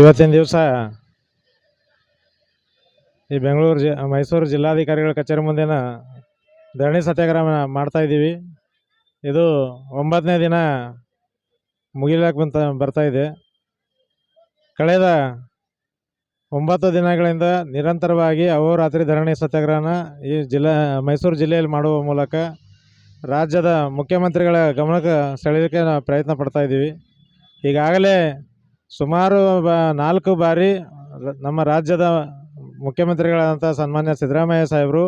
ಇವತ್ತಿನ ದಿವಸ ಈ ಬೆಂಗಳೂರು ಜಿ ಮೈಸೂರು ಜಿಲ್ಲಾಧಿಕಾರಿಗಳ ಕಚೇರಿ ಮುಂದಿನ ಧರಣಿ ಸತ್ಯಾಗ್ರಹ ಮಾಡ್ತಾ ಇದ್ದೀವಿ. ಇದು ಒಂಬತ್ತನೇ ದಿನ ಮುಗಿಲಕ್ಕೆ ಬಂತ, ಬರ್ತಾ ಇದೆ. ಕಳೆದ ಒಂಬತ್ತು ದಿನಗಳಿಂದ ನಿರಂತರವಾಗಿ ಅಹೋರಾತ್ರಿ ಧರಣಿ ಸತ್ಯಾಗ್ರಹನ ಈ ಜಿಲ್ಲಾ, ಮೈಸೂರು ಜಿಲ್ಲೆಯಲ್ಲಿ ಮಾಡುವ ಮೂಲಕ ರಾಜ್ಯದ ಮುಖ್ಯಮಂತ್ರಿಗಳ ಗಮನಕ್ಕೆ ಸೆಳೆಯೋಕ್ಕೆ ಪ್ರಯತ್ನ ಪಡ್ತಾ ಇದ್ದೀವಿ. ಈಗಾಗಲೇ ಸುಮಾರು ನಾಲ್ಕು ಬಾರಿ ನಮ್ಮ ರಾಜ್ಯದ ಮುಖ್ಯಮಂತ್ರಿಗಳಾದಂಥ ಸನ್ಮಾನ್ಯ ಸಿದ್ದರಾಮಯ್ಯ ಸಾಹೇಬರು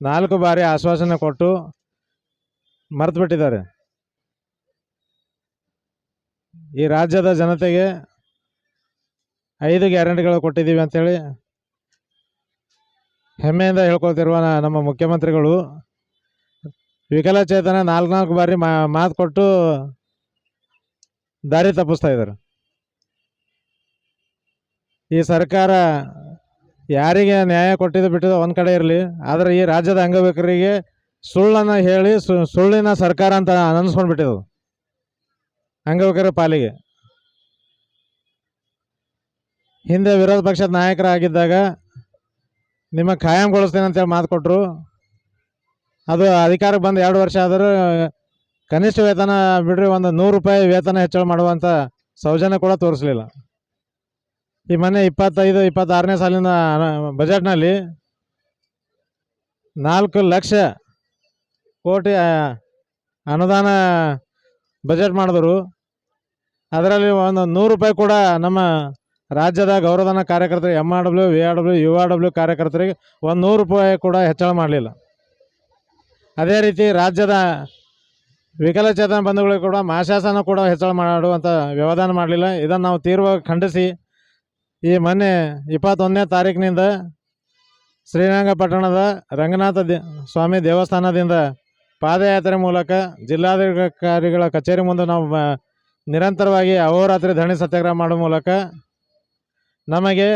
ನಾಲ್ಕು ಬಾರಿ ಆಶ್ವಾಸನೆ ಕೊಟ್ಟು ಮರೆತು ಬಿಟ್ಟಿದ್ದಾರೆ ಈ ರಾಜ್ಯದ ಜನತೆಗೆ ಐದು ಗ್ಯಾರಂಟಿಗಳು ಕೊಟ್ಟಿದ್ದೀವಿ ಅಂಥೇಳಿ ಹೆಮ್ಮೆಯಿಂದ ಹೇಳ್ಕೊಳ್ತಿರುವ ನಮ್ಮ ಮುಖ್ಯಮಂತ್ರಿಗಳು ವಿಕಲಚೇತನ ನಾಲ್ಕು ನಾಲ್ಕು ಬಾರಿ ಮಾತು ಕೊಟ್ಟು ದಾರಿ ತಪ್ಪಿಸ್ತಾ ಇದ್ದಾರೆ. ಈ ಸರ್ಕಾರ ಯಾರಿಗೆ ನ್ಯಾಯ ಕೊಟ್ಟಿದ್ದು ಬಿಟ್ಟಿದ್ದು ಒಂದು ಕಡೆ ಇರಲಿ, ಆದರೆ ಈ ರಾಜ್ಯದ ಅಂಗವಿಕರಿಗೆ ಸುಳ್ಳನ್ನು ಹೇಳಿ ಸುಳ್ಳಿನ ಸರ್ಕಾರ ಅಂತ ಅನ್ನಿಸ್ಕೊಂಡ್ಬಿಟ್ಟಿದ್ದು ಅಂಗವಿಕರ ಪಾಲಿಗೆ. ಹಿಂದೆ ವಿರೋಧ ಪಕ್ಷದ ನಾಯಕರಾಗಿದ್ದಾಗ ನಿಮ್ಮ ಖಾಯಂಗೊಳಿಸ್ತೇನೆ ಅಂತೇಳಿ ಮಾತು ಕೊಟ್ಟರು ಅದು ಅಧಿಕಾರಕ್ಕೆ ಬಂದು ಎರಡು ವರ್ಷ ಆದರೂ ಕನಿಷ್ಠ ವೇತನ ಬಿಡ್ರಿ, ಒಂದು ನೂರು ರೂಪಾಯಿ ವೇತನ ಹೆಚ್ಚಳ ಮಾಡುವಂಥ ಸೌಜನ್ಯ ಕೂಡ ತೋರಿಸಲಿಲ್ಲ. ಈ ಮೊನ್ನೆ ಇಪ್ಪತ್ತೈದು, ಇಪ್ಪತ್ತಾರನೇ ಸಾಲಿನ ಬಜೆಟ್ನಲ್ಲಿ ನಾಲ್ಕು ಲಕ್ಷ ಕೋಟಿ ಅನುದಾನ ಬಜೆಟ್ ಮಾಡಿದ್ರು. ಅದರಲ್ಲಿ ಒಂದು ನೂರು ರೂಪಾಯಿ ಕೂಡ ನಮ್ಮ ರಾಜ್ಯದ ಗೌರವಧನ ಕಾರ್ಯಕರ್ತರಿಗೆ M R W V R W U R W ಕಾರ್ಯಕರ್ತರಿಗೆ ಒಂದು ನೂರು ರೂಪಾಯಿ ಕೂಡ ಹೆಚ್ಚಳ ಮಾಡಲಿಲ್ಲ. ಅದೇ ರೀತಿ ರಾಜ್ಯದ ವಿಕಲಚೇತನ ಬಂಧುಗಳಿಗೆ ಕೂಡ ಮಾಶಾಸನ ಕೂಡ ಹೆಚ್ಚಳ ಮಾಡುವಂಥ ವ್ಯವಧಾನ ಮಾಡಲಿಲ್ಲ. ಇದನ್ನು ನಾವು ತೀವ್ರವಾಗಿ ಖಂಡಿಸಿ ಈ ಮೊನ್ನೆ ಇಪ್ಪತ್ತೊಂದನೇ ತಾರೀಕಿನಿಂದ ಶ್ರೀರಂಗಪಟ್ಟಣದ ರಂಗನಾಥ ದೇ, ಸ್ವಾಮಿ ದೇವಸ್ಥಾನದಿಂದ ಪಾದಯಾತ್ರೆ ಮೂಲಕ ಜಿಲ್ಲಾಧಿಕಾರಿಗಳ ಕಚೇರಿ ಮುಂದೆ ನಾವು ನಿರಂತರವಾಗಿ ಅಹೋರಾತ್ರಿ ಧರಣಿ ಸತ್ಯಾಗ್ರಹ ಮಾಡುವ ಮೂಲಕ ನಮಗೆ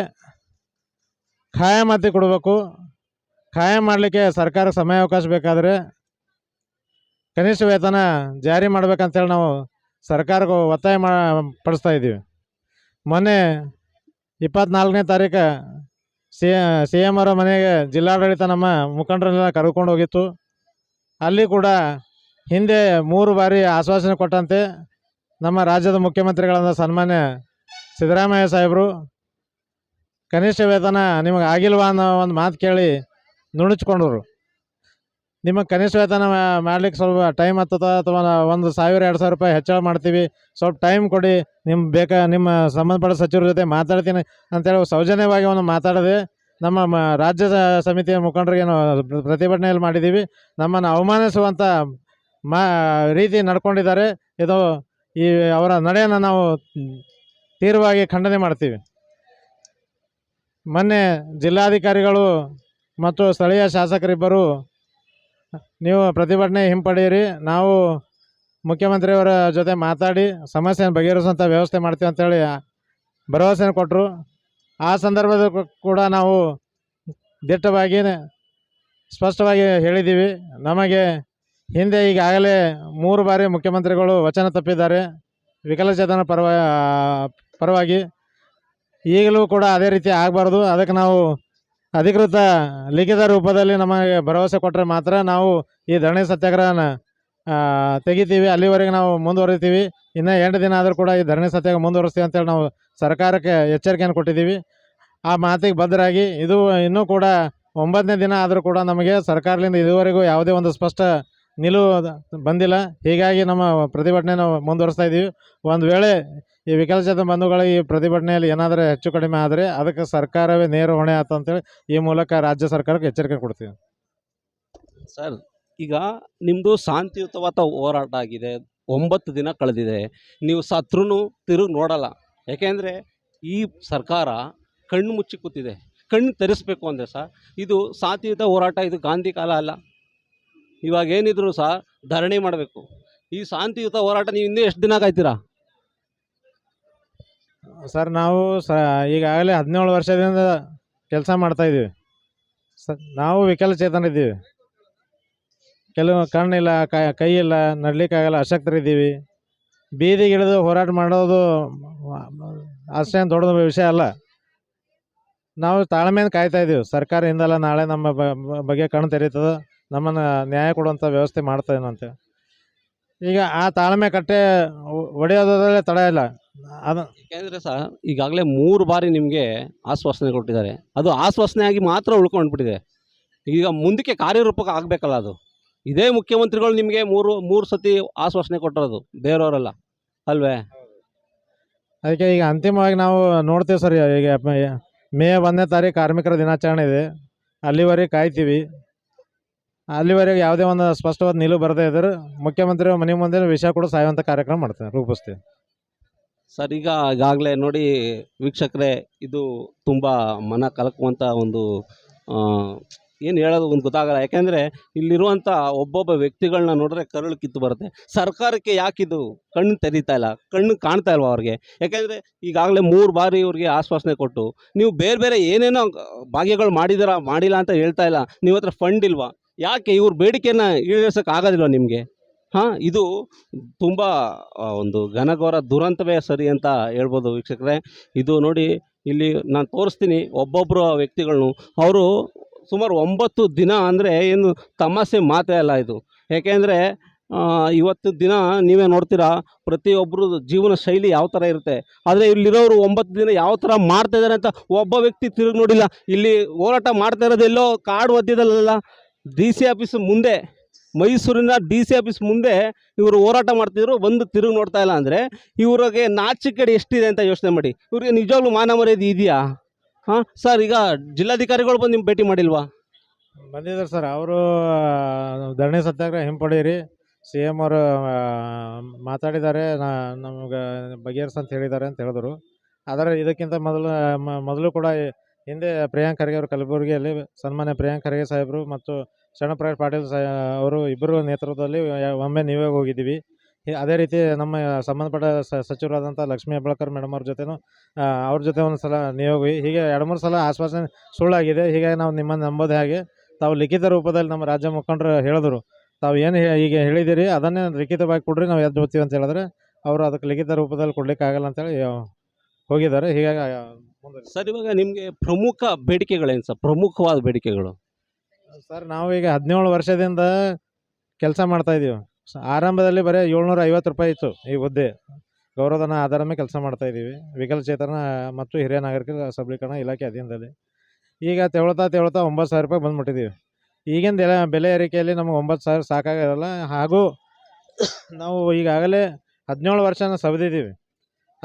ಖಾಯಂ ಹತ್ತಿ ಕೊಡಬೇಕು. ಖಾಯಂ ಮಾಡಲಿಕ್ಕೆ ಸಮಯ ಸಮಯಾವಕಾಶ ಬೇಕಾದರೆ ಕನಿಷ್ಠ ವೇತನ ಜಾರಿ ಮಾಡ್ಬೇಕಂತೇಳಿ ನಾವು ಸರ್ಕಾರಕ್ಕೆ ಒತ್ತಾಯ ಮಾ, ಪಡಿಸ್ತಾ ಇದ್ದೀವಿ. ಮೊನ್ನೆ ಇಪ್ಪತ್ನಾಲ್ಕನೇ ತಾರೀಕು ಸಿ ಸಿ ಎಂ ಅವರ ಮನೆಗೆ ಜಿಲ್ಲಾಡಳಿತ ನಮ್ಮ ಮುಖಂಡರನ್ನೆಲ್ಲ ಕರ್ಕೊಂಡು ಹೋಗಿತ್ತು. ಅಲ್ಲಿ ಕೂಡ ಹಿಂದೆ ಮೂರು ಬಾರಿ ಆಶ್ವಾಸನೆ ಕೊಟ್ಟಂತೆ ನಮ್ಮ ರಾಜ್ಯದ ಮುಖ್ಯಮಂತ್ರಿಗಳಾದ ಸನ್ಮಾನ್ಯ ಸಿದ್ದರಾಮಯ್ಯ ಸಾಹೇಬರು. ಕನಿಷ್ಠ ವೇತನ ನಿಮಗೆ ಆಗಿಲ್ವಾ ಅನ್ನೋ ಒಂದು ಮಾತು ಕೇಳಿ ನುಣುಚ್ಕೊಂಡ್ರು. ನಿಮಗೆ ಕನಿಷ್ಠ ವೇತನ ಮಾಡ್ಲಿಕ್ಕೆ ಸ್ವಲ್ಪ ಟೈಮ್ ಹತ್ತದ ಅಥವಾ ಒಂದು ಸಾವಿರ, ಎರಡು ಸಾವಿರ ರೂಪಾಯಿ ಹೆಚ್ಚಳ ಮಾಡ್ತೀವಿ. ಸ್ವಲ್ಪ ಟೈಮ್ ಕೊಡಿ. ನಿಮ್ಮ ಬೇಕಾ, ನಿಮ್ಮ ಸಂಬಂಧಪಟ್ಟ ಸಚಿವರ ಜೊತೆ ಮಾತಾಡ್ತೀನಿ ಅಂತೇಳಿ ಸೌಜನ್ಯವಾಗಿ ಅವನು ಮಾತಾಡದೆ ನಮ್ಮ ರಾಜ್ಯ ಸಮಿತಿಯ ಮುಖಂಡರಿಗೆ ಪ್ರತಿಭಟನೆಯಲ್ಲಿ ಮಾಡಿದ್ದೀವಿ. ನಮ್ಮನ್ನು ಅವಮಾನಿಸುವಂಥ ಮಾ ರೀತಿ ನಡ್ಕೊಂಡಿದ್ದಾರೆ. ಇದು ಈ ಅವರ ನಡೆಯನ್ನು ನಾವು ತೀವ್ರವಾಗಿ ಖಂಡನೆ ಮಾಡ್ತೀವಿ. ಮೊನ್ನೆ ಜಿಲ್ಲಾಧಿಕಾರಿಗಳು ಮತ್ತು ಸ್ಥಳೀಯ ಶಾಸಕರಿಬ್ಬರು ನೀವು ಪ್ರತಿಭಟನೆ ಹಿಂಪಡೆಯಿರಿ. ನಾವು ಮುಖ್ಯಮಂತ್ರಿಯವರ ಜೊತೆ ಮಾತಾಡಿ ಸಮಸ್ಯೆಯನ್ನು ಬಗೆಹರಿಸುವಂಥ ವ್ಯವಸ್ಥೆ ಮಾಡ್ತೀವಿ ಅಂತೇಳಿ ಭರವಸೆಯನ್ನು ಕೊಟ್ಟರು. ಆ ಸಂದರ್ಭದ ಕೂಡ ನಾವು ದಿಟ್ಟವಾಗಿ ಸ್ಪಷ್ಟವಾಗಿ ಹೇಳಿದ್ದೀವಿ. ನಮಗೆ ಹಿಂದೆ ಈಗಾಗಲೇ ಮೂರು ಬಾರಿ ಮುಖ್ಯಮಂತ್ರಿಗಳು ವಚನ ತಪ್ಪಿದ್ದಾರೆ. ವಿಕಲಚೇತನ ಪರವ, ಪರವಾಗಿ ಈಗಲೂ ಕೂಡ ಅದೇ ರೀತಿ ಆಗಬಾರ್ದು. ಅದಕ್ಕೆ ನಾವು ಅಧಿಕೃತ ಲಿಖಿತ ರೂಪದಲ್ಲಿ ನಮಗೆ ಭರವಸೆ ಕೊಟ್ಟರೆ ಮಾತ್ರ ನಾವು ಈ ಧರಣಿ ಸತ್ಯಾಗ್ರಹನ ತೆಗಿತೀವಿ. ಅಲ್ಲಿವರೆಗೆ ನಾವು ಮುಂದುವರಿತೀವಿ. ಇನ್ನು ಎಂಟು ದಿನ ಆದರೂ ಕೂಡ ಈ ಧರಣಿ ಸತ್ಯಾಗ್ರಹ ಮುಂದುವರಿಸ್ತೀವಿ ಅಂತೇಳಿ ನಾವು ಸರ್ಕಾರಕ್ಕೆ ಎಚ್ಚರಿಕೆಯನ್ನು ಕೊಟ್ಟಿದ್ದೀವಿ. ಆ ಮಾತಿಗೆ ಬದ್ಧರಾಗಿ ಇದು ಇನ್ನೂ ಕೂಡ ಒಂಬತ್ತನೇ ದಿನ ಆದರೂ ಕೂಡ ನಮಗೆ ಸರ್ಕಾರದಿಂದ ಇದುವರೆಗೂ ಯಾವುದೇ ಒಂದು ಸ್ಪಷ್ಟ ನಿಲುವು ಬಂದಿಲ್ಲ. ಹೀಗಾಗಿ ನಮ್ಮ ಪ್ರತಿಭಟನೆ ನಾವು ಮುಂದುವರಿಸ್ತಾ ಇದ್ದೀವಿ. ಒಂದು ವೇಳೆ ಈ ವಿಕಲಚೇತನ ಬಂಧುಗಳ ಈ ಪ್ರತಿಭಟನೆಯಲ್ಲಿ ಏನಾದರೂ ಹೆಚ್ಚು ಕಡಿಮೆ ಆದರೆ ಅದಕ್ಕೆ ಸರ್ಕಾರವೇ ನೇರ ಹೊಣೆ ಆಯ್ತು ಅಂತೇಳಿ ಈ ಮೂಲಕ ರಾಜ್ಯ ಸರ್ಕಾರಕ್ಕೆ ಎಚ್ಚರಿಕೆ ಕೊಡ್ತೀವಿ. ಸರ್, ಈಗ ನಿಮ್ಮದು ಶಾಂತಿಯುತವಾದ ಹೋರಾಟ ಆಗಿದೆ. ಒಂಬತ್ತು ದಿನ ಕಳೆದಿದೆ. ನೀವು ಸತ್ರೂ ತಿರುಗಿ ನೋಡಲ್ಲ. ಯಾಕೆಂದರೆ ಈ ಸರ್ಕಾರ ಕಣ್ಣು ಮುಚ್ಚಿ ಕೂತಿದೆ. ಕಣ್ಣು ತರಿಸ್ಬೇಕು ಅಂದರೆ ಸರ್ ಇದು ಶಾಂತಿಯುತ ಹೋರಾಟ, ಇದು ಗಾಂಧಿ ಕಾಲ ಅಲ್ಲ. ಇವಾಗ ಏನಿದ್ರು ಸಹ ಧರಣಿ ಮಾಡಬೇಕು. ಈ ಶಾಂತಿಯುತ ಹೋರಾಟ ನೀವು ಇನ್ನೂ ಎಷ್ಟು ದಿನ ಕಾಯ್ತೀರಾ ಸರ್, ನಾವು ಸ, ಈಗಾಗಲೇ ಹದಿನೇಳು ವರ್ಷದಿಂದ ಕೆಲಸ ಮಾಡ್ತಾ ಇದ್ದೀವಿ. ಸ, ನಾವು ವಿಕಲಚೇತನಿದ್ದೀವಿ ಕೆಲವು ಕಣ್ಣಿಲ್ಲ, ಕೈ ಇಲ್ಲ ನಡ್ಲಿಕ್ಕಾಗಲ್ಲ, ಅಶಕ್ತರಿದ್ದೀವಿ. ಬೀದಿಗಿಳಿದು ಹೋರಾಟ ಮಾಡೋದು ಅಷ್ಟೇನು ದೊಡ್ಡ ವಿಷಯ ಅಲ್ಲ. ನಾವು ತಾಳ್ಮೆಯಿಂದ ಕಾಯ್ತಾ ಇದ್ದೀವಿ. ಸರ್ಕಾರ ಹಿಂದೆಲ್ಲ ನಾಳೆ ನಮ್ಮ ಬಗ್ಗೆ ಕಣ್ಣು ತೆರೀತದೆ ನಮ್ಮನ್ನು ನ್ಯಾಯ ಕೊಡುವಂಥ ವ್ಯವಸ್ಥೆ ಮಾಡ್ತೇನಂತ ಈಗ ಆ ತಾಳ್ಮೆ ಕಟ್ಟೆ ಒಡೆಯೋದ್ರಲ್ಲೇ ತಡ ಇಲ್ಲ. ಅದು ಯಾಕೆಂದರೆ ಸರ್ ಈಗಾಗಲೇ ಮೂರು ಬಾರಿ ನಿಮಗೆ ಆಶ್ವಾಸನೆ ಕೊಟ್ಟಿದ್ದಾರೆ. ಅದು ಆಶ್ವಾಸನೆ ಆಗಿ ಮಾತ್ರ ಉಳ್ಕೊಂಡ್ಬಿಟ್ಟಿದೆ ಈಗ ಮುಂದಕ್ಕೆ ಕಾರ್ಯರೂಪಕ್ಕೆ ಆಗಬೇಕಲ್ಲ ಅದು. ಇದೇ ಮುಖ್ಯಮಂತ್ರಿಗಳು ನಿಮಗೆ ಮೂರು ಮೂರು ಸತಿ ಆಶ್ವಾಸನೆ ಕೊಟ್ಟಿರೋದು ಬೇರೆಯವರೆಲ್ಲ. ಅಲ್ವೇ? ಅದಕ್ಕೆ ಈಗ ಅಂತಿಮವಾಗಿ ನಾವು ನೋಡ್ತೀವಿ ಸರ್ ಈಗ ಮ- ಮೇ ಒಂದನೇ ತಾರೀಕು ಕಾರ್ಮಿಕರ ದಿನಾಚರಣೆ ಇದೆ. ಅಲ್ಲಿವರೆಗೆ ಕಾಯ್ತೀವಿ. ಅಲ್ಲಿವರೆಗೆ ಯಾವುದೇ ಒಂದು ಸ್ಪಷ್ಟವಾದ ನಿಲುವು ಬರದೇ ಇದ್ರೆ ಮುಖ್ಯಮಂತ್ರಿ ಮನೆ ಮುಂದೆ ವಿಷಯ ಕೂಡ ಸಾಯುವಂಥ ಕಾರ್ಯಕ್ರಮ ಮಾಡ್ತೇವೆ ರೂಪಿಸ್ತೇವೆ ಸರ್, ಈಗ ಈಗಾಗಲೇ ನೋಡಿ ವೀಕ್ಷಕರೇ, ಇದು ತುಂಬ ಮನ ಕಲಕುವಂಥ ಒಂದು ಏನು ಹೇಳೋದು ಒಂದು ಗೊತ್ತಾಗಲ್ಲ. ಯಾಕೆಂದರೆ ಇಲ್ಲಿರುವಂಥ ಒಬ್ಬೊಬ್ಬ ವ್ಯಕ್ತಿಗಳನ್ನ ನೋಡಿದ್ರೆ ಕರುಳು ಕಿತ್ತು ಬರುತ್ತೆ. ಸರ್ಕಾರಕ್ಕೆ ಯಾಕಿದು? ಕಣ್ಣು ತೆರೀತಾ ಇಲ್ಲ. ಕಣ್ಣು ಕಾಣ್ತಾ ಇಲ್ವಾ ಅವ್ರಿಗೆ? ಯಾಕೆಂದರೆ ಈಗಾಗಲೇ ಮೂರು ಬಾರಿ ಇವ್ರಿಗೆ ಆಶ್ವಾಸನೆ ಕೊಟ್ಟು, ನೀವು ಬೇರೆ ಬೇರೆ ಏನೇನೋ ಭಾಗ್ಯಗಳು ಮಾಡಿದಾರ, ಮಾಡಿಲ್ಲ ಅಂತ ಹೇಳ್ತಾ ಇಲ್ಲ. ನೀವು ಹತ್ರ ಫಂಡ್ ಇಲ್ವಾ? ಯಾಕೆ ಇವ್ರ ಬೇಡಿಕೆಯನ್ನು ಈಡೇರ್ಸೋಕೆ ಆಗೋದಿಲ್ಲ ನಿಮಗೆ? ಹಾಂ, ಇದು ತುಂಬ ಒಂದು ಘನಘೋರ ದುರಂತವೇ ಸರಿ ಅಂತ ಹೇಳ್ಬೋದು ವೀಕ್ಷಕರೇ. ಇದು ನೋಡಿ, ಇಲ್ಲಿ ನಾನು ತೋರಿಸ್ತೀನಿ ಒಬ್ಬೊಬ್ಬರು ವ್ಯಕ್ತಿಗಳನ್ನು ಅವರು ಸುಮಾರು ಒಂಬತ್ತು ದಿನ ಅಂದರೆ ಏನು ತಮಾಷೆ ಮಾತೇ ಅಲ್ಲ ಇದು. ಏಕೆಂದರೆ ಇವತ್ತು ದಿನ ನೀವೇ ನೋಡ್ತೀರಾ ಪ್ರತಿಯೊಬ್ಬರ ಜೀವನ ಶೈಲಿ ಯಾವ ಥರ ಇರುತ್ತೆ. ಆದರೆ ಇಲ್ಲಿರೋರು ಒಂಬತ್ತು ದಿನ ಯಾವ ಥರ ಮಾಡ್ತಾ ಇದ್ದಾರೆ ಅಂತ ಒಬ್ಬ ವ್ಯಕ್ತಿ ತಿರುಗಿ ನೋಡಿಲ್ಲ. ಇಲ್ಲಿ ಹೋರಾಟ ಮಾಡ್ತಾ ಇರೋದು ಎಲ್ಲೋ ಕಾಡು ಮಧ್ಯದಲ್ಲ ಡಿ ಸಿ ಆಫೀಸ್ ಮುಂದೆ, ಮೈಸೂರಿನ ಡಿ ಸಿ ಆಫೀಸ್ ಮುಂದೆ ಇವರು ಹೋರಾಟ ಮಾಡ್ತಿದ್ರು, ಬಂದು ತಿರುಗಿ ನೋಡ್ತಾ ಇಲ್ಲ ಅಂದರೆ ಇವ್ರಿಗೆ ನಾಚಿಕೆಡೆ ಎಷ್ಟಿದೆ ಅಂತ ಯೋಚನೆ ಮಾಡಿ. ಇವ್ರಿಗೆ ನಿಜವಾಗ್ಲೂ ಮಾನ ಮರ್ಯಾದೆ ಇದೆಯಾ? ಹಾಂ, ಸರ್, ಈಗ ಜಿಲ್ಲಾಧಿಕಾರಿಗಳು ಬಂದು ನಿಮ್ಮ ಭೇಟಿ ಮಾಡಿಲ್ವಾ? ಬಂದಿದ್ದಾರೆ ಸರ್, ಅವರು ಧರಣಿ ಸತ್ಯಾಗ್ರಹ ಹಿಂಪಡೀರಿ ಸಿ ಎಂ ಅವರು ಮಾತಾಡಿದ್ದಾರೆ ನಮಗೆ ಬಗೆಹರಿಸ್ ಅಂತ ಹೇಳಿದ್ದಾರೆ ಅಂತ ಹೇಳಿದ್ರು. ಆದರೆ ಇದಕ್ಕಿಂತ ಮೊದಲು ಮೊದಲು ಕೂಡ ಹಿಂದೆ ಪ್ರಿಯಾಂಕ್ ಖರ್ಗೆ ಅವರು ಕಲಬುರಗಿಯಲ್ಲಿ, ಸನ್ಮಾನ್ಯ ಪ್ರಿಯಾಂಕ್ ಖರ್ಗೆ ಸಾಹೇಬರು ಮತ್ತು ಶರಣಪ್ರಕಾಶ್ ಪಾಟೀಲ್ ಸಾ, ಅವರು ಇಬ್ಬರು ನೇತೃತ್ವದಲ್ಲಿ ಒಮ್ಮೆ ನೀವೇ ಹೋಗಿದ್ದೀವಿ. ಅದೇ ರೀತಿ ನಮ್ಮ ಸಂಬಂಧಪಟ್ಟ ಸಚಿವರಾದಂಥ ಲಕ್ಷ್ಮೀ ಹೆಬ್ಬಾಳ್ಕರ್ ಮೇಡಮ್ ಅವ್ರ ಜೊತೆನೂ ಅವ್ರ ಜೊತೆ ಒಂದು ಸಲ ನೀವು ಹೋಗಿ, ಹೀಗೆ ಎರಡು ಮೂರು ಸಲ ಆಶ್ವಾಸನೆ ಸುಳ್ಳಾಗಿದೆ. ಹೀಗಾಗಿ ನಾವು ನಿಮ್ಮನ್ನು ನಂಬೋದು ಹಾಗೆ, ತಾವು ಲಿಖಿತ ರೂಪದಲ್ಲಿ ನಮ್ಮ ರಾಜ್ಯ ಮುಖಂಡರು ಹೇಳಿದ್ರು. ತಾವು ಏನು ಈಗ ಹೇಳಿದಿರಿ ಅದನ್ನೇ ಲಿಖಿತವಾಗಿ ಕೊಡ್ರಿ, ನಾವು ಎದ್ದು ಹೋಗ್ತೀವಿ ಅಂತ ಹೇಳಿದ್ರೆ, ಅವರು ಅದಕ್ಕೆ ಲಿಖಿತ ರೂಪದಲ್ಲಿ ಕೊಡ್ಲಿಕ್ಕೆ ಆಗಲ್ಲ ಅಂತೇಳಿ, ಹೋಗಿದ್ದಾರೆ. ಹೀಗಾಗಿ ಸರ್ ಇವಾಗ ನಿಮಗೆ ಪ್ರಮುಖ ಬೇಡಿಕೆಗಳೇನು ಸರ್? ಪ್ರಮುಖವಾದ ಬೇಡಿಕೆಗಳು? ಸರ್ ನಾವು ಈಗ ಹದಿನೇಳು ವರ್ಷದಿಂದ ಕೆಲಸ ಮಾಡ್ತಾ ಇದೀವಿ. ಸ- ಆರಂಭದಲ್ಲಿ ಬರೀ ಏಳ್ನೂರ ಐವತ್ತು ರೂಪಾಯಿ ಇತ್ತು ಈ ಹುದ್ದೆ. ಗೌರವಧನ ಆಧಾರ ಮೇಲೆ ಕೆಲಸ ಮಾಡ್ತಾ ಇದ್ದೀವಿ ವಿಕಲಚೇತನ ಮತ್ತು ಹಿರಿಯ ನಾಗರಿಕ ಸಬಲೀಕರಣ ಇಲಾಖೆ ಅಧೀನದಲ್ಲಿ. ಈಗ ತೆವಳ್ತಾ ತೆವಳ್ತಾ ಒಂಬತ್ತು ಸಾವಿರ ರೂಪಾಯಿ ಬಂದ್ಬಿಟ್ಟಿದ್ದೀವಿ ಈಗಿಂದ ಬೆಲೆ ಬೆಲೆ ಏರಿಕೆಯಲ್ಲಿ ನಮಗೆ ಒಂಬತ್ತು ಸಾವಿರ ಸಾಕಾಗಿರಲ್ಲ ಹಾಗೂ ನಾವು ಈಗಾಗಲೇ ಹದಿನೇಳು ವರ್ಷನ ಸವದಿದ್ದೀವಿ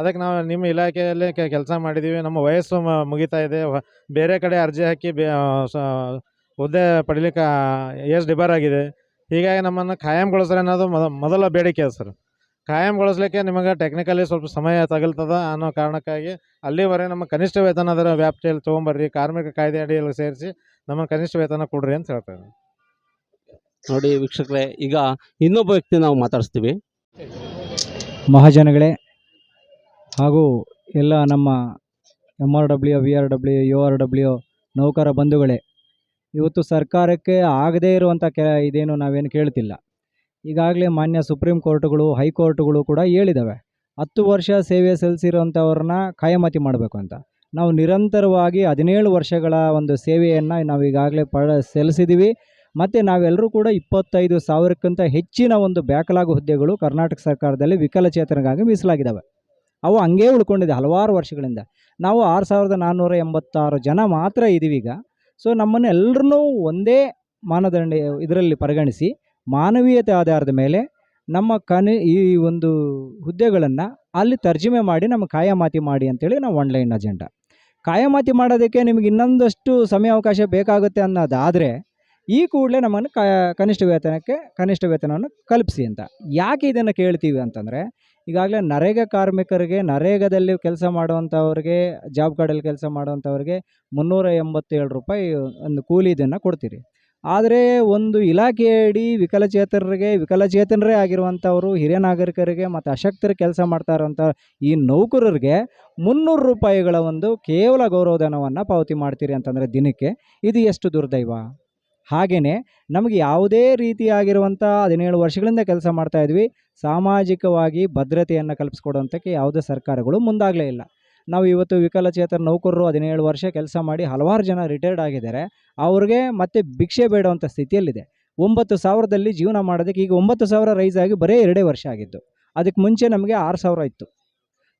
ಅದಕ್ಕೆ ನಾವು ನಿಮ್ಮ ಇಲಾಖೆಯಲ್ಲಿ ಕೆಲಸ ಮಾಡಿದ್ದೀವಿ. ನಮ್ಮ ವಯಸ್ಸು ಮ- ಮುಗಿತಾ ಇದೆ. ಬೇರೆ ಕಡೆ ಅರ್ಜಿ ಹಾಕಿ ಬೇ ಸ- ಹುದ್ದೆ ಪಡಿಲಿಕ್ಕೆ ಏಜ್ ಡಿಬಾರ್ ಆಗಿದೆ. ಹೀಗಾಗಿ ನಮ್ಮನ್ನು ಖಾಯಂಗೊಳಿಸ್ರಿ ಅನ್ನೋದು ಮೊದ ಮೊದಲ ಬೇಡಿಕೆ ಸರ್. ಖಾಯಂಗೊಳಿಸ್ಲಿಕ್ಕೆ ನಿಮಗೆ ಟೆಕ್ನಿಕಲಿ ಸ್ವಲ್ಪ ಸಮಯ ತಗಲ್ತದ ಅನ್ನೋ ಕಾರಣಕ್ಕಾಗಿ ಅಲ್ಲಿವರೆಗೆ ನಮ್ಮ ಕನಿಷ್ಠ ವೇತನ ಅದರ ವ್ಯಾಪ್ತಿಯಲ್ಲಿ ತೊಗೊಂಬರ್ರಿ. ಕಾರ್ಮಿಕ ಕಾಯ್ದೆ ಅಡಿಯಲ್ಲಿ ಸೇರಿಸಿ ನಮ್ಮ ಕನಿಷ್ಠ ವೇತನ ಕೊಡ್ರಿ ಅಂತ ಹೇಳ್ತಾರೆ ನೋಡಿ ವೀಕ್ಷಕರೇ ಈಗ ಇನ್ನೊಬ್ಬ ವ್ಯಕ್ತಿ ನಾವು ಮಾತಾಡಿಸ್ತೀವಿ. ಮಹಾಜನಗಳೇ ಹಾಗೂ ಎಲ್ಲ ನಮ್ಮ M R W V R W U R W ನೌಕರ ಬಂಧುಗಳೇ, ಇವತ್ತು ಸರ್ಕಾರಕ್ಕೆ ಆಗದೇ ಇರುವಂಥ ಕೆ ಇದೇನು ನಾವೇನು ಕೇಳ್ತಿಲ್ಲ. ಈಗಾಗಲೇ ಮಾನ್ಯ ಸುಪ್ರೀಂ ಕೋರ್ಟ್ಗಳು ಹೈಕೋರ್ಟ್ಗಳು ಕೂಡ ಹೇಳಿದ್ದಾವೆ ಹತ್ತು ವರ್ಷ ಸೇವೆ ಸಲ್ಲಿಸಿರುವಂಥವ್ರನ್ನ ಕಾಯಮತಿ ಮಾಡಬೇಕು ಅಂತ. ನಾವು ನಿರಂತರವಾಗಿ ಹದಿನೇಳು ವರ್ಷಗಳ ಒಂದು ಸೇವೆಯನ್ನು ನಾವು ಈಗಾಗಲೇ ಪಡ ಸಲ್ಲಿಸಿದ್ದೀವಿ ಮತ್ತು ನಾವೆಲ್ಲರೂ ಕೂಡ ಇಪ್ಪತ್ತೈದು ಸಾವಿರಕ್ಕಿಂತ ಹೆಚ್ಚಿನ ಒಂದು ಬ್ಯಾಕ್ಲಾಗ್ ಹುದ್ದೆಗಳು ಕರ್ನಾಟಕ ಸರ್ಕಾರದಲ್ಲಿ ವಿಕಲಚೇತನಗಾಗಿ ಮೀಸಲಾಗಿದ್ದಾವೆ ಅವು ಹಂಗೆ ಉಳ್ಕೊಂಡಿದೆ ಹಲವಾರು ವರ್ಷಗಳಿಂದ. ನಾವು ಆರು ಸಾವಿರದ ನಾನ್ನೂರ ಎಂಬತ್ತಾರು ಜನ ಮಾತ್ರ ಇದ್ದೀವಿ ಈಗ. ಸೊ ನಮ್ಮನ್ನು ಎಲ್ಲರನ್ನೂ ಒಂದೇ ಮಾನದಂಡ ಇದರಲ್ಲಿ ಪರಿಗಣಿಸಿ, ಮಾನವೀಯತೆ ಆಧಾರದ ಮೇಲೆ ನಮ್ಮ ಕನಿ, ಈ ಒಂದು ಹುದ್ದೆಗಳನ್ನು ಅಲ್ಲಿ ತರ್ಜುಮೆ ಮಾಡಿ ನಮ್ಮ ಕಾಯಮಾತಿ ಮಾಡಿ ಅಂತೇಳಿ ನಾವು ಆನ್ಲೈನ್ ಅಜೆಂಡಾ. ಕಾಯಮಾತಿ ಮಾಡೋದಕ್ಕೆ ನಿಮಗೆ ಇನ್ನೊಂದಷ್ಟು ಸಮಯ ಅವಕಾಶ ಬೇಕಾಗುತ್ತೆ ಅನ್ನೋದಾದರೆ, ಈ ಕೂಡಲೇ ನಮ್ಮನ್ನು ಕನಿಷ್ಠ ವೇತನಕ್ಕೆ, ಕನಿಷ್ಠ ವೇತನವನ್ನು ಕಲ್ಪಿಸಿ ಅಂತ. ಯಾಕೆ ಇದನ್ನು ಕೇಳ್ತೀವಿ ಅಂತಂದರೆ ಈಗಾಗಲೇ ನರೇಗಾ ಕಾರ್ಮಿಕರಿಗೆ ನರೇಗಾದಲ್ಲಿ ಕೆಲಸ ಮಾಡುವಂಥವ್ರಿಗೆ ಜಾಬ್ ಕಾರ್ಡಲ್ಲಿ ಕೆಲಸ ಮಾಡುವಂಥವ್ರಿಗೆ ಮುನ್ನೂರ ಎಂಬತ್ತೇಳು ರೂಪಾಯಿ ಒಂದು ಕೂಲಿ ಇದನ್ನು ಕೊಡ್ತೀರಿ. ಆದರೆ ಒಂದು ಇಲಾಖೆಯಡಿ ವಿಕಲಚೇತನರಿಗೆ, ವಿಕಲಚೇತನರೇ ಆಗಿರುವಂಥವರು ಹಿರಿಯ ನಾಗರಿಕರಿಗೆ ಮತ್ತು ಅಶಕ್ತರು ಕೆಲಸ ಮಾಡ್ತಾ ಇರೋಂಥ ಈ ನೌಕರರಿಗೆ ಮುನ್ನೂರು ರೂಪಾಯಿಗಳ ಒಂದು ಕೇವಲ ಗೌರವಧನವನ್ನು ಪಾವತಿ ಮಾಡ್ತೀರಿ ಅಂತಂದರೆ ದಿನಕ್ಕೆ ಇದು ಎಷ್ಟು ದುರ್ದೈವ? ಹಾಗೆಯೇ ನಮಗೆ ಯಾವುದೇ ರೀತಿಯಾಗಿರುವಂಥ ಹದಿನೇಳು ವರ್ಷಗಳಿಂದ ಕೆಲಸ ಮಾಡ್ತಾ ಇದ್ವಿ. ಸಾಮಾಜಿಕವಾಗಿ ಭದ್ರತೆಯನ್ನು ಕಲ್ಪಿಸ್ಕೊಡೋಂಥಕ್ಕೆ ಯಾವುದೇ ಸರ್ಕಾರಗಳು ಮುಂದಾಗಲೇ ಇಲ್ಲ. ನಾವು ಇವತ್ತು ವಿಕಲಚೇತನ ನೌಕರರು ಹದಿನೇಳು ವರ್ಷ ಕೆಲಸ ಮಾಡಿ ಹಲವಾರು ಜನ ರಿಟೈರ್ಡ್ ಆಗಿದ್ದಾರೆ. ಅವ್ರಿಗೆ ಮತ್ತೆ ಭಿಕ್ಷೆ ಬೇಡುವಂಥ ಸ್ಥಿತಿಯಲ್ಲಿದೆ. ಒಂಬತ್ತು ಸಾವಿರದಲ್ಲಿ ಜೀವನ ಮಾಡೋದಕ್ಕೆ ಈಗ ಒಂಬತ್ತು ಸಾವಿರ ರೈಸ್ ಆಗಿ ಬರೀ ಎರಡೇ ವರ್ಷ ಆಗಿದ್ದು. ಅದಕ್ಕೆ ಮುಂಚೆ ನಮಗೆ ಆರು ಸಾವಿರ ಇತ್ತು.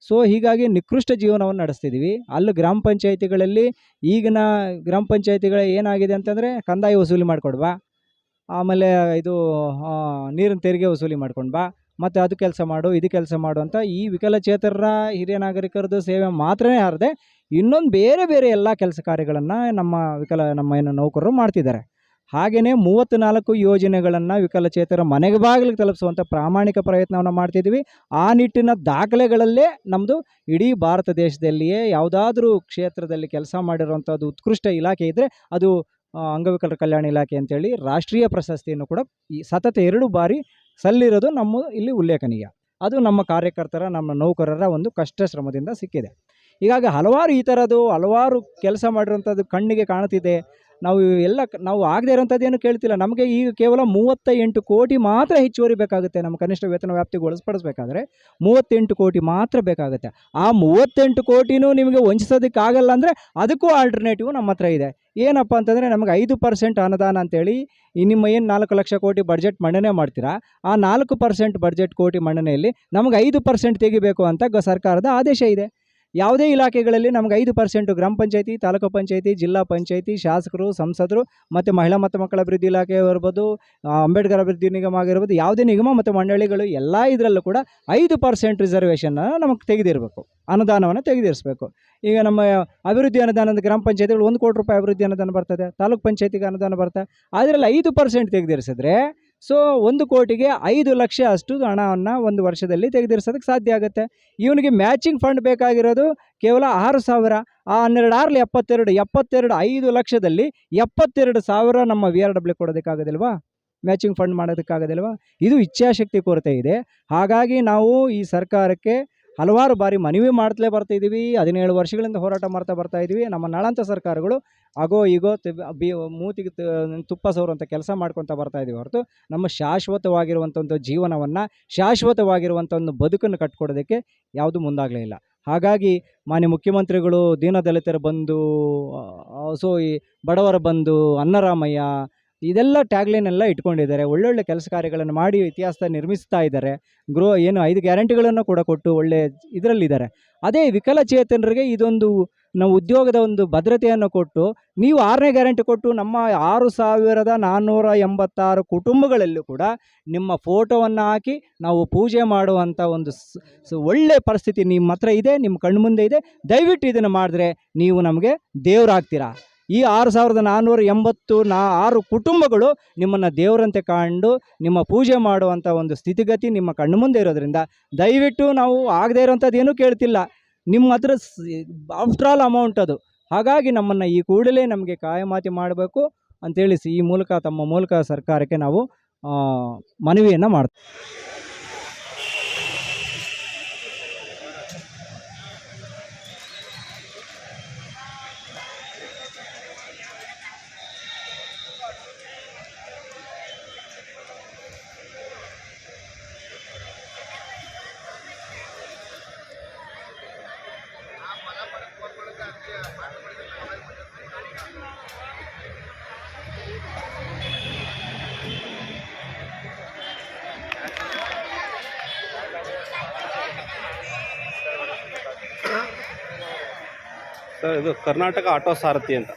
ಸೊ ಹೀಗಾಗಿ ನಿಕೃಷ್ಟ ಜೀವನವನ್ನು ನಡೆಸ್ತಿದ್ದೀವಿ ಅಲ್ಲಿ ಗ್ರಾಮ ಪಂಚಾಯಿತಿಗಳಲ್ಲಿ ಈಗಿನ ಗ್ರಾಮ ಪಂಚಾಯಿತಿಗಳ ಏನಾಗಿದೆ ಅಂತಂದರೆ ಕಂದಾಯ ವಸೂಲಿ ಮಾಡ್ಕೊಡ್ವಾ ಆಮೇಲೆ ಇದು ನೀರಿನ ತೆರಿಗೆ ವಸೂಲಿ ಮಾಡ್ಕೊಂಡು ಬಾ. ಮತ್ತು ಅದು ಕೆಲಸ ಮಾಡು, ಇದು ಕೆಲಸ ಮಾಡು ಅಂತ ಈ ವಿಕಲಚೇತರರ ಹಿರಿಯ ನಾಗರಿಕರದ್ದು ಸೇವೆ ಮಾತ್ರನೇ ಹಾರದೆ ಇನ್ನೊಂದು ಬೇರೆ ಬೇರೆ ಎಲ್ಲ ಕೆಲಸ ಕಾರ್ಯಗಳನ್ನು ನಮ್ಮ ವಿಕಲ, ನಮ್ಮ ಏನು ನೌಕರರು ಮಾಡ್ತಿದ್ದಾರೆ. ಹಾಗೆಯೇ ಮೂವತ್ತು ನಾಲ್ಕು ಯೋಜನೆಗಳನ್ನು ವಿಕಲಚೇತರ ಮನೆಗೆ ಬಾಗಿಲಿಗೆ ತಲುಪಿಸುವಂಥ ಪ್ರಾಮಾಣಿಕ ಪ್ರಯತ್ನವನ್ನು ಮಾಡ್ತಿದ್ದೀವಿ ಆ ನಿಟ್ಟಿನ ದಾಖಲೆಗಳಲ್ಲೇ ನಮ್ಮದು ಇಡೀ ಭಾರತ ದೇಶದಲ್ಲಿಯೇ ಯಾವುದಾದ್ರೂ ಕ್ಷೇತ್ರದಲ್ಲಿ ಕೆಲಸ ಮಾಡಿರುವಂಥದ್ದು ಉತ್ಕೃಷ್ಟ ಇಲಾಖೆ ಇದ್ದರೆ ಅದು ಅಂಗವಿಕಲರ ಕಲ್ಯಾಣ ಇಲಾಖೆ ಅಂತೇಳಿ ರಾಷ್ಟ್ರೀಯ ಪ್ರಶಸ್ತಿಯನ್ನು ಕೂಡ ಈ ಸತತ ಎರಡು ಬಾರಿ ಸಲ್ಲಿರೋದು ನಮ್ಮ ಇಲ್ಲಿ ಉಲ್ಲೇಖನೀಯ. ಅದು ನಮ್ಮ ಕಾರ್ಯಕರ್ತರ, ನಮ್ಮ ನೌಕರರ ಒಂದು ಕಷ್ಟ ಶ್ರಮದಿಂದ ಸಿಕ್ಕಿದೆ. ಹೀಗಾಗಿ ಹಲವಾರು ಈ ಥರದ್ದು ಹಲವಾರು ಕೆಲಸ ಮಾಡಿರುವಂಥದ್ದು ಕಣ್ಣಿಗೆ ಕಾಣ್ತಿದೆ ನಾವು ಎಲ್ಲ ನಾವು ಆಗದೇ ಇರೋಂಥದ್ದು ಏನು ಕೇಳ್ತಿಲ್ಲ. ನಮಗೆ ಈಗ ಕೇವಲ ಮೂವತ್ತ ಎಂಟು ಕೋಟಿ ಮಾತ್ರ ಹೆಚ್ಚುವರಿ ಬೇಕಾಗುತ್ತೆ. ನಮ್ಮ ಕನಿಷ್ಠ ವೇತನ ವ್ಯಾಪ್ತಿಗೆ ಒಳಪಡಿಸ್ಬೇಕಾದ್ರೆ ಮೂವತ್ತೆಂಟು ಕೋಟಿ ಮಾತ್ರ ಬೇಕಾಗುತ್ತೆ. ಆ ಮೂವತ್ತೆಂಟು ಕೋಟಿನೂ ನಿಮಗೆ ವಂಚಿಸೋದಕ್ಕಾಗಲ್ಲ ಅಂದರೆ ಅದಕ್ಕೂ ಆಲ್ಟರ್ನೇಟಿವ್ ನಮ್ಮ ಹತ್ರ ಇದೆ. ಏನಪ್ಪ ಅಂತಂದರೆ ನಮಗೆ ಐದು ಪರ್ಸೆಂಟ್ ಅನುದಾನ ಅಂತೇಳಿ ನಿಮ್ಮ ಏನು ನಾಲ್ಕು ಲಕ್ಷ ಕೋಟಿ ಬಡ್ಜೆಟ್ ಮಂಡನೆ ಮಾಡ್ತೀರಾ? ಆ ನಾಲ್ಕು ಪರ್ಸೆಂಟ್ ಬಡ್ಜೆಟ್ ಕೋಟಿ ಮಂಡನೆಯಲ್ಲಿ ನಮಗೆ ಐದು ಪರ್ಸೆಂಟ್ ತೆಗಿಬೇಕು ಅಂತ ಸರ್ಕಾರದ ಆದೇಶ ಇದೆ. ಯಾವುದೇ ಇಲಾಖೆಗಳಲ್ಲಿ ನಮ್ಗೆ ಐದು ಪರ್ಸೆಂಟು ಗ್ರಾಮ ಪಂಚಾಯತಿ, ತಾಲೂಕು ಪಂಚಾಯತಿ, ಜಿಲ್ಲಾ ಪಂಚಾಯತಿ, ಶಾಸಕರು, ಸಂಸದರು ಮತ್ತು ಮಹಿಳಾ ಮತ್ತು ಮಕ್ಕಳ ಅಭಿವೃದ್ಧಿ ಇಲಾಖೆ ಇರ್ಬೋದು ಅಂಬೇಡ್ಕರ್ ಅಭಿವೃದ್ಧಿ ನಿಗಮ ಆಗಿರ್ಬೋದು, ಯಾವುದೇ ನಿಗಮ ಮತ್ತು ಮಂಡಳಿಗಳು ಎಲ್ಲ ಇದರಲ್ಲೂ ಕೂಡ ಐದು ಪರ್ಸೆಂಟ್ ರಿಸರ್ವೇಷನ್ನ ನಮಗೆ ತೆಗೆದಿರಬೇಕು. ಅನುದಾನವನ್ನು ತೆಗೆದಿರಿಸಬೇಕು. ಈಗ ನಮ್ಮ ಅಭಿವೃದ್ಧಿ ಅನುದಾನದ ಗ್ರಾಮ ಪಂಚಾಯತಿಗಳು ಒಂದು ಕೋಟಿ ರೂಪಾಯಿ ಅಭಿವೃದ್ಧಿ ಅನುದಾನ ಬರ್ತದೆ, ತಾಲೂಕು ಪಂಚಾಯತಿಗೆ ಅನುದಾನ ಬರ್ತದೆ ಅದರಲ್ಲಿ ಐದು ಪರ್ಸೆಂಟ್ ತೆಗೆದಿರಿಸಿದ್ರೆ ಸೊ ಒಂದು ಕೋಟಿಗೆ ಐದು ಲಕ್ಷ ಅಷ್ಟು ಹಣವನ್ನು ಒಂದು ವರ್ಷದಲ್ಲಿ ತೆಗೆದಿರ್ಸೋದಕ್ಕೆ ಸಾಧ್ಯ ಆಗುತ್ತೆ. ಇವನಿಗೆ ಮ್ಯಾಚಿಂಗ್ ಫಂಡ್ ಬೇಕಾಗಿರೋದು ಕೇವಲ ಆರು ಸಾವಿರ. ಆ ಹನ್ನೆರಡು ಆರ್ಲಿ ಎಪ್ಪತ್ತೆರಡು ಎಪ್ಪತ್ತೆರಡು ಐದು ಲಕ್ಷದಲ್ಲಿ ಎಪ್ಪತ್ತೆರಡು ಸಾವಿರ ನಮ್ಮ ವಿ ಆರ್ ಡಬ್ಲ್ಯೂ ಕೊಡೋದಕ್ಕಾಗೋದಿಲ್ವಾ? ಮ್ಯಾಚಿಂಗ್ ಫಂಡ್ ಮಾಡೋದಕ್ಕಾಗೋದಿಲ್ವಾ? ಇದು ಇಚ್ಛಾಶಕ್ತಿ ಕೊರತೆ ಇದೆ. ಹಾಗಾಗಿ ನಾವು ಈ ಸರ್ಕಾರಕ್ಕೆ ಹಲವಾರು ಬಾರಿ ಮನವಿ ಮಾಡ್ತಲೇ ಬರ್ತಾ ಇದ್ದೀವಿ. ಹದಿನೇಳು ವರ್ಷಗಳಿಂದ ಹೋರಾಟ ಮಾಡ್ತಾ ಬರ್ತಾ ಇದ್ದೀವಿ. ನಮ್ಮ ನಳಂತ ಸರ್ಕಾರಗಳು ಆಗೋ ಈಗೋ ಬಿ ಮೂತಿಗೆ ತುಪ್ಪ ಸೋರುವಂಥ ಕೆಲಸ ಮಾಡ್ಕೊತ ಬರ್ತಾ ಇದ್ದೀವಿ ಹೊರತು ನಮ್ಮ ಶಾಶ್ವತವಾಗಿರುವಂಥ ಒಂದು ಜೀವನವನ್ನು ಶಾಶ್ವತವಾಗಿರುವಂಥ ಒಂದು ಬದುಕನ್ನು ಕಟ್ಕೊಡೋದಕ್ಕೆ ಯಾವುದು ಮುಂದಾಗಲೇ ಇಲ್ಲ. ಹಾಗಾಗಿ ಮಾನ್ಯ ಮುಖ್ಯಮಂತ್ರಿಗಳು, ದೀನದಲಿತರ ಬಂದು ಸೊ ಈ ಬಡವರ ಬಂದು ಅನ್ನರಾಮಯ್ಯ ಇದೆಲ್ಲ ಟ್ಯಾಗ್ಲೈನ್ ಎಲ್ಲ ಇಟ್ಕೊಂಡಿದ್ದಾರೆ. ಒಳ್ಳೊಳ್ಳೆ ಕೆಲಸ ಕಾರ್ಯಗಳನ್ನು ಮಾಡಿ ಇತಿಹಾಸ ನಿರ್ಮಿಸ್ತಾ ಇದ್ದಾರೆ. ಗ್ರೋ ಏನು ಐದು ಗ್ಯಾರಂಟಿಗಳನ್ನು ಕೂಡ ಕೊಟ್ಟು ಒಳ್ಳೆ ಇದರಲ್ಲಿದ್ದಾರೆ. ಅದೇ ವಿಕಲಚೇತನರಿಗೆ ಇದೊಂದು ನಾವು ಉದ್ಯೋಗದ ಒಂದು ಭದ್ರತೆಯನ್ನು ಕೊಟ್ಟು, ನೀವು ಆರನೇ ಗ್ಯಾರಂಟಿ ಕೊಟ್ಟು ನಮ್ಮ ಆರು ಸಾವಿರದ ನಾನ್ನೂರ ಎಂಬತ್ತಾರು ಕುಟುಂಬಗಳಲ್ಲೂ ಕೂಡ ನಿಮ್ಮ ಫೋಟೋವನ್ನು ಹಾಕಿ ನಾವು ಪೂಜೆ ಮಾಡುವಂಥ ಒಂದು ಒಳ್ಳೆ ಪರಿಸ್ಥಿತಿ ನಿಮ್ಮ ಹತ್ರ ಇದೆ, ನಿಮ್ಮ ಕಣ್ಮುಂದೆ ಇದೆ. ದಯವಿಟ್ಟು ಇದನ್ನು ಮಾಡಿದ್ರೆ ನೀವು ನಮಗೆ ದೇವರಾಗ್ತೀರಾ? ಈ ಆರು ಸಾವಿರದ ನಾನ್ನೂರ ಎಂಬತ್ತು ನಾ ಆರು ಕುಟುಂಬಗಳು ನಿಮ್ಮನ್ನು ದೇವರಂತೆ ಕಂಡು ನಿಮ್ಮ ಪೂಜೆ ಮಾಡುವಂಥ ಒಂದು ಸ್ಥಿತಿಗತಿ ನಿಮ್ಮ ಕಣ್ಣು ಮುಂದೆ ಇರೋದ್ರಿಂದ ದಯವಿಟ್ಟು ನಾವು ಆಗದೇ ಇರೋಂಥದ್ದು ಏನೂ ಕೇಳ್ತಿಲ್ಲ. ನಿಮ್ಮ ಹತ್ರ ಆಫ್ಟರ್ ಆಲ್ ಅಮೌಂಟ್ ಅದು. ಹಾಗಾಗಿ ನಮ್ಮನ್ನು ಈ ಕೂಡಲೇ ನಮಗೆ ಕಾಯಮಾತಿ ಮಾಡಬೇಕು ಅಂತೇಳಿ ಸಿ- ಈ ಮೂಲಕ ತಮ್ಮ ಮೂಲಕ ಸರ್ಕಾರಕ್ಕೆ ನಾವು ಮನವಿಯನ್ನು ಮಾಡ್ತೀವಿ. ಇದು ಕರ್ನಾಟಕ ಆಟೋ ಸಾರಥಿ ಅಂತ.